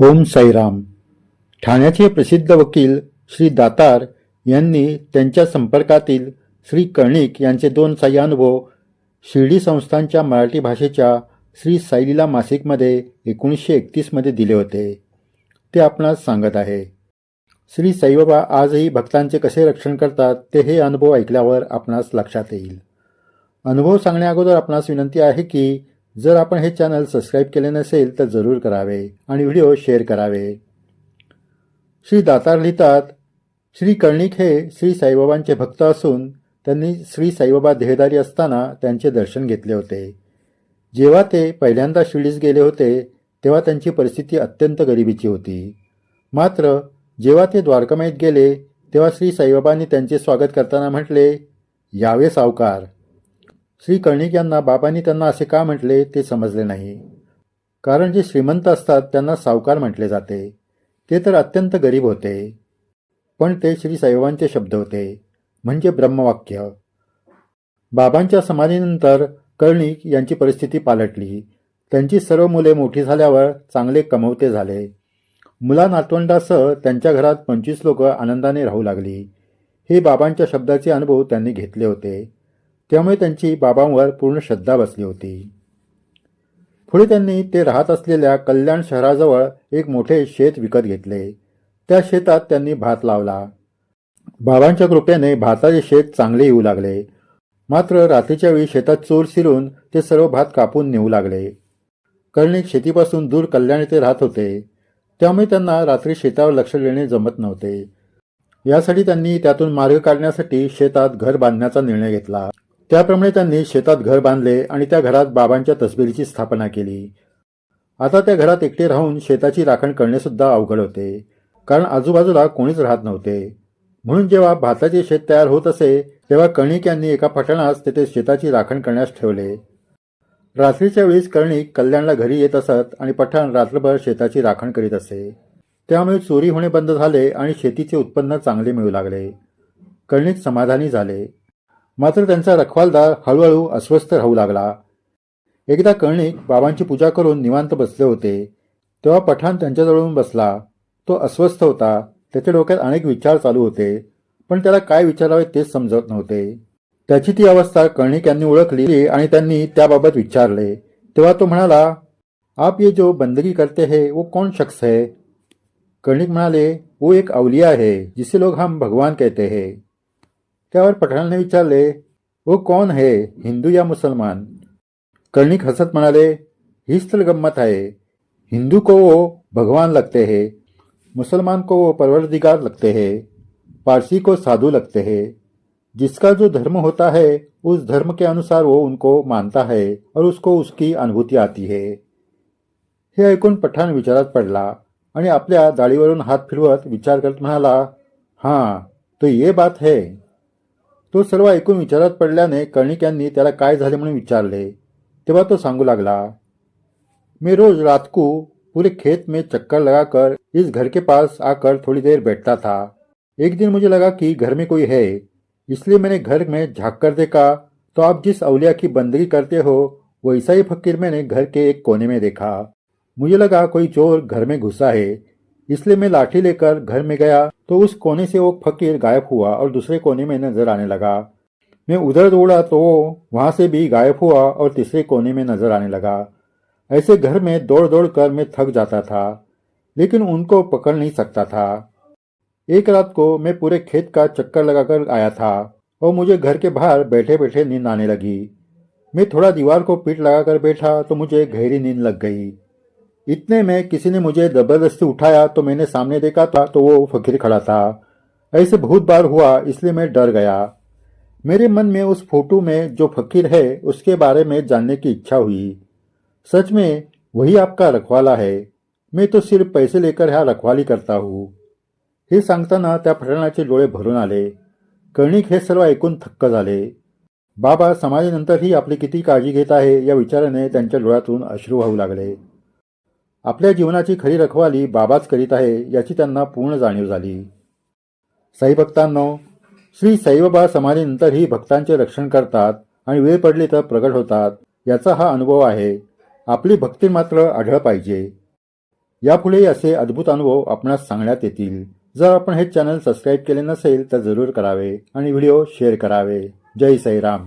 ओम साईराम. ठाण्याचे प्रसिद्ध वकील श्री दातार यांनी त्यांच्या संपर्कातील श्री कर्णिक यांचे दोन साई अनुभव शिर्डी संस्थांच्या मराठी भाषेच्या श्री साईलीला मासिकमध्ये एकोणीसशे एकतीसमध्ये दिले होते. ते आपणास सांगत आहे. श्री साईबाबा आजही भक्तांचे कसे रक्षण करतात ते हे अनुभव ऐकल्यावर आपणास लक्षात येईल. अनुभव सांगण्याअगोदर आपणास विनंती आहे की जर आपण हे चॅनल सबस्क्राईब केले नसेल तर जरूर करावे आणि व्हिडिओ शेअर करावे. श्री दातार लिहितात श्री कर्णिक हे श्री साईबाबांचे भक्त असून त्यांनी श्री साईबाबा देहदारी असताना त्यांचे दर्शन घेतले होते. जेव्हा ते पहिल्यांदा शिर्डीस गेले होते तेव्हा त्यांची परिस्थिती अत्यंत गरिबीची होती. मात्र जेव्हा ते द्वारकामाईत गेले तेव्हा श्री साईबाबांनी त्यांचे स्वागत करताना म्हटले यावे सावकार श्री कर्णिक यांना बाबांनी त्यांना असे का म्हटले ते समजले नाही. कारण जे श्रीमंत असतात त्यांना सावकार म्हटले जाते. ते तर अत्यंत गरीब होते. पण ते श्री साईबाबांचे शब्द होते म्हणजे ब्रह्मवाक्य. बाबांच्या समाधीनंतर कर्णिक यांची परिस्थिती पालटली. त्यांची सर्व मुले मोठी झाल्यावर चांगले कमवते झाले. मुला नातवंडासह त्यांच्या घरात पंचवीस लोक आनंदाने राहू लागली. हे बाबांच्या शब्दाचे अनुभव त्यांनी घेतले होते. त्यामुळे त्यांची बाबांवर पूर्ण श्रद्धा बसली होती. पुढे त्यांनी ते राहत असलेल्या कल्याण शहराजवळ एक मोठे शेत विकत घेतले. त्या शेतात त्यांनी भात लावला. बाबांच्या कृपेने भाताचे शेत चांगले येऊ लागले. मात्र रात्रीच्या वेळी शेतात चोर शिरून ते सर्व भात कापून नेऊ लागले. कर्णिक शेतीपासून दूर कल्याण येथे राहत होते. त्यामुळे त्यांना रात्री शेतावर लक्ष देणे जमत नव्हते. यासाठी त्यांनी त्यातून मार्ग काढण्यासाठी शेतात घर बांधण्याचा निर्णय घेतला. त्याप्रमाणे त्यांनी शेतात घर बांधले आणि त्या घरात बाबांच्या तसबिरीची स्थापना केली. आता त्या घरात एकटे राहून शेताची राखण करणेसुद्धा अवघड होते. कारण आजूबाजूला कोणीच राहत नव्हते. म्हणून जेव्हा भाताचे शेत तयार होत असे तेव्हा कर्णिक यांनी एका पठाणास तेथे शेताची राखण करण्यास ठेवले. रात्रीच्या वेळीस कर्णिक कल्याणला घरी येत असत आणि पठाण रात्रभर शेताची राखण करीत असे. त्यामुळे चोरी होणे बंद झाले आणि शेतीचे उत्पन्न चांगले मिळू लागले. कर्णिक समाधानी झाले. मात्र त्यांचा रखवालदार हळूहळू अस्वस्थ राहू लागला. एकदा कर्णिक बाबांची पूजा करून निवांत बसले होते. तेव्हा पठाण त्यांच्याजवळून बसला. तो अस्वस्थ होता. त्याच्या डोक्यात अनेक विचार चालू होते. पण त्याला काय विचारावे तेच समजत नव्हते. त्याची ती अवस्था कर्णिक यांनी ओळखली आणि त्यांनी त्याबाबत विचारले. तेव्हा तो म्हणाला आप ये जो बंदगी करते है वो कौन शख्स है? कर्णिक म्हणाले वो एक अवलिया है जिसे लोग हम भगवान कहते हैं. त्यावर पठाणाने विचारले वो कौन है, हिंदू या मुसलमान? कर्णिक हसत म्हणाले हीच तर गंमत आहे हिंदू को वो भगवान लगते हैं, मुसलमान को वो परवरदिगार लगते है, पारसी को साधु लगते है। जिसका जो धर्म होता है, उस धर्म के अनुसार वो उनको मानता है और उसको उसकी अनुभूती आती है। हे ऐकून पठाण विचारात पडला, आणि आपल्या दाढीवरून हात फिरवत विचार करत म्हणाला, हाँ तो ये बात है। तो सर्व ऐकून विचारात पडल्याने कर्णिक यांनी त्याला काय झाले म्हणून विचारले. तेव्हा तो सांगू लागला, मैं रोज रात को पूरे खेत में चक्कर लगाकर इस घर के पास आकर थोड़ी देर बैठता था. एक दिन मुझे लगा कि घर में कोई है, इसलिए मैंने घर में झाँक कर देखा. तो आप जिस अवलिया की बंदगी करते हो, वैसा ही फकीर मैंने घर के एक कोने में देखा. मुझे लगा कोई चोर घर में घुसा है इसलिए मैं लाठी लेकर घर में गया तो उस कोने से वो फकीर गायब हुआ और दूसरे कोने में नज़र आने लगा। मैं उधर दौड़ा तो वहाँ से भी गायब हुआ और तीसरे कोने में नज़र आने लगा। ऐसे घर में दौड़ दौड़ कर मैं थक जाता था, लेकिन उनको पकड़ नहीं सकता था। एक रात को मैं पूरे खेत का चक्कर लगाकर आया था और मुझे घर के बाहर बैठे बैठे नींद आने लगी। मैं थोड़ा दीवार को पीठ लगाकर बैठा तो मुझे गहरी नींद लग गई। इतने में किसी ने मुझे ज़बरदस्ती उठाया तो मैंने सामने देखा था तो वो फकीर खड़ा था। ऐसे बहुत बार हुआ, इसलिए मैं डर गया। मेरे मन में उस फ़ोटो में जो फकीर है, उसके बारे में जानने की इच्छा हुई। सच में, वही आपका रखवाला है। मैं तो सिर्फ़ पैसे लेकर ह्या रखवाली करता हूँ। हे सांगताना, त्या फटाणाचे डोळे भरून आले। कर्णिक हे सर्व ऐकून थक्क झाले। बाबा समाधीनंतरही आपली किती काळजी घेत आहे, या विचाराने त्यांच्या डोळ्यातून अश्रू वाहू लागले। आपल्या जीवनाची खरी रखवाली बाबाच करीत आहे याची त्यांना पूर्ण जाणीव झाली. साई भक्तांनो श्री साईबाबा समाधीनंतरही भक्तांचे रक्षण करतात आणि वेळ पडली तर प्रगट होतात याचा हा अनुभव आहे. आपली भक्ती मात्र आढळ पाहिजे. यापुढेही असे अद्भुत अनुभव आपणास सांगण्यात येतील. जर आपण हे चॅनल सबस्क्राईब केले नसेल तर जरूर करावे आणि व्हिडिओ शेअर करावे. जय साईराम.